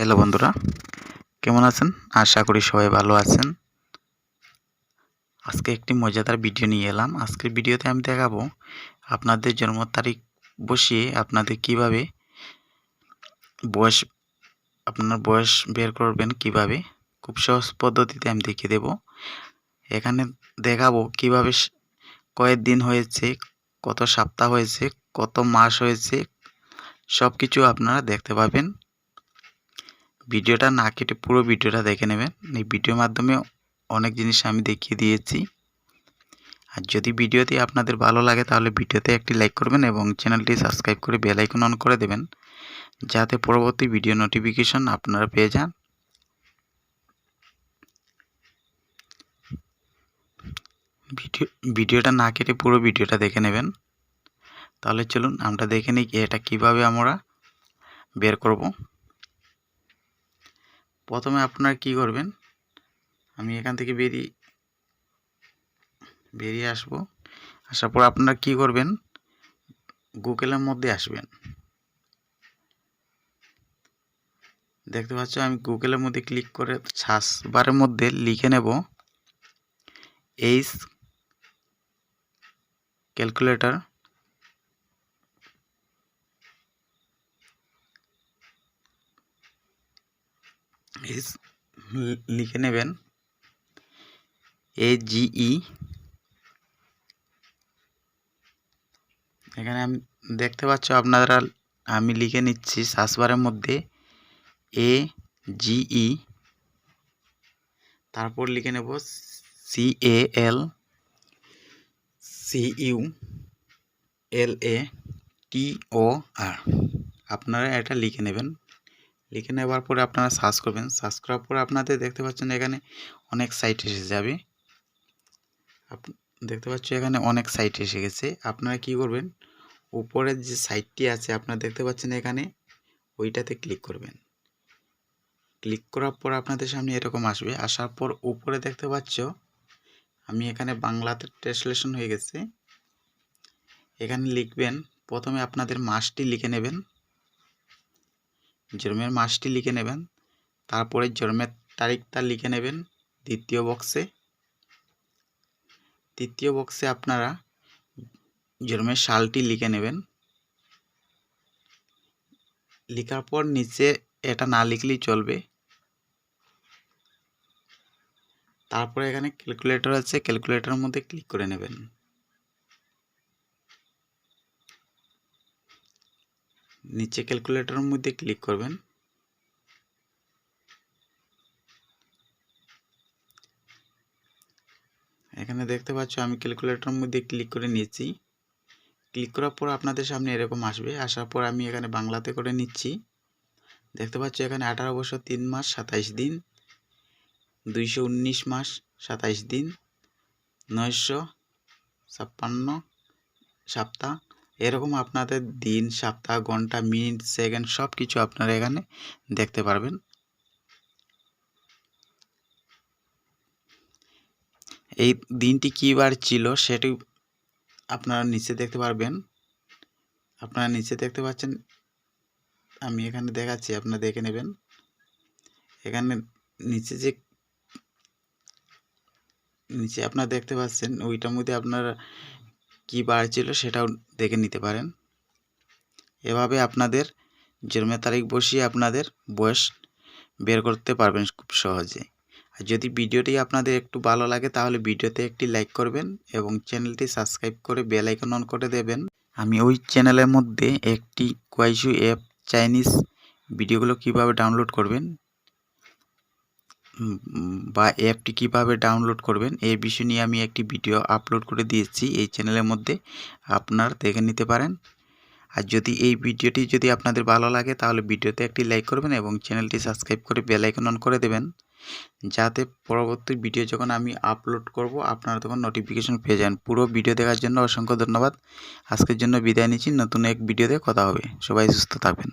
Hello বন্ধুরা, কেমন আছেন? আশা করি সবাই ভালো আছেন। আজকে একটি মজাদার ভিডিও নিয়ে এলাম। আজকের ভিডিওতে আমি দেখাবো আপনাদের জন্ম তারিখ বসিয়ে আপনাদের কীভাবে বয়স, আপনার বয়স বের করবেন কীভাবে, খুব সহজ পদ্ধতিতে আমি দেখিয়ে দেব। এখানে দেখাবো কীভাবে স- কয়েক দিন হয়েছে, কত সপ্তাহ হয়েছে, কত মাস হয়েছে সব কিছু আপনারা দেখতে পাবেন। ভিডিওটা না কেটে পুরো ভিডিওটা দেখে নেবেন। এই ভিডিওর মাধ্যমে অনেক জিনিস আমি দেখিয়ে দিয়েছি। আর যদি ভিডিওটি আপনাদের ভালো লাগে, তাহলে ভিডিওতে একটি লাইক করবেন এবং চ্যানেলটি সাবস্ক্রাইব করে বেল অন করে দেবেন, যাতে পরবর্তী ভিডিও নোটিফিকেশন আপনারা পেয়ে যান। ভিডিও, ভিডিওটা না কেটে পুরো ভিডিওটা দেখে নেবেন। তাহলে চলুন, আমরা দেখে নিই এটা কীভাবে আমরা বের করব। প্রথমে আপনারা কি করবেন? আমি এখান থেকে বেরিয়ে বেরিয়ে আসব। আসার পর আপনারা কি করবেন? গুগলের মধ্যে আসবেন। দেখতে পাচ্ছ, আমি গুগলের মধ্যে ক্লিক করে সার্চ বারের মধ্যে লিখে নেব এইচ ক্যালকুলেটর এইচ লিখে নেবেন। এ জিই এখানে আমি, দেখতে পাচ্ছ আপনারা, আমি লিখে নিচ্ছি সার্চবারের মধ্যে এ জিই তারপর লিখে নেব C A L C U L A T O R আপনারা এটা লিখে নেবেন। লিখে নেবার পরে আপনারা সার্চ করবেন। সার্চ করার পরে আপনাদের দেখতে পাচ্ছেন এখানে অনেক সাইট এসে যাবে। আপ- দেখতে পাচ্ছ এখানে অনেক সাইট এসে গেছে। আপনারা কি করবেন? উপরের যে সাইটটি আছে, আপনারা দেখতে পাচ্ছেন এখানে ওইটাতে ক্লিক করবেন। ক্লিক করার পর আপনাদের সামনে এরকম আসবে। আসার পর উপরে দেখতে পাচ্ছ, আমি এখানে বাংলাতে ট্রান্সলেশন হয়ে গেছে। এখানে লিখবেন, প্রথমে আপনাদের মাসটি লিখে নেবেন। জন্মের মাসটি লিখে নেবেন। তারপরে জন্মের তারিখটা লিখে নেবেন দ্বিতীয় বক্সে। তৃতীয় বক্সে আপনারা জন্মের সালটি লিখে নেবেন। লেখার পর নিচে এটা না লিখলেই চলবে। তারপরে এখানে ক্যালকুলেটর আছে, ক্যালকুলেটরের মধ্যে ক্লিক করে নেবেন। নিচে ক্যালকুলেটরের মধ্যে ক্লিক করবেন। এখানে দেখতে পাচ্ছ আমি ক্যালকুলেটরের মধ্যে ক্লিক করে নিয়েছি ক্লিক করার পর আপনাদের সামনে এরকম আসবে। আসার পর আমি এখানে বাংলাতে করে নিচ্ছি। দেখতে পাচ্ছ এখানে আঠারো বছর তিন মাস সাতাইশ দিন, দুইশো উনিশ মাস সাতাইশ দিন, নয়শো ছাপ্পান্ন সপ্তাহ এরকম আপনাদের দিন, সপ্তাহ, ঘণ্টা, মিনিট, সেকেন্ড সব কিছু আপনারা এখানে দেখতে পারবেন। এই দিনটি কী বার ছিল সেটি আপনারা নিচে দেখতে পারবেন। আপনারা নিচে দেখতে পাচ্ছেন, আমি এখানে দেখাচ্ছি, আপনারা দেখে নেবেন। এখানে নিচে যে, নিচে আপনারা দেখতে পাচ্ছেন, ওইটার মধ্যে আপনার কী বার ছিল সেটাও দেখে নিতে পারেন। এভাবে আপনাদের জন্মের তারিখ বসিয়ে আপনাদের বয়স বের করতে পারবেন খুব সহজে আর যদি ভিডিওটি আপনাদের একটু ভালো লাগে তাহলে ভিডিওতে একটি লাইক করবেন এবং চ্যানেলটি সাবস্ক্রাইব করে বেল আইকন অন করে দেবেন। আমি ওই চ্যানেলের মধ্যে একটি কোয়াইশু অ্যাপ চাইনিজ ভিডিওগুলো কীভাবে ডাউনলোড করবেন বা অ্যাপটি কীভাবে ডাউনলোড করবেন এই বিষয় নিয়ে আমি একটি ভিডিও আপলোড করে দিয়েছি, এই চ্যানেলের মধ্যে আপনার দেখে নিতে পারেন। আর যদি এই ভিডিওটি যদি আপনাদের ভালো লাগে, তাহলে ভিডিওতে একটি লাইক করবেন এবং চ্যানেলটি সাবস্ক্রাইব করে বেল আইকন অন করে দেবেন। যাতে পরবর্তী ভিডিও যখন আমি আপলোড করব, আপনারা তখন নোটিফিকেশন পেয়ে যান পুরো ভিডিও দেখার জন্য অসংখ্য ধন্যবাদ। আজকের জন্য বিদায় নিচ্ছি। নতুন এক ভিডিওতে কথা হবে। সবাই সুস্থ থাকবেন।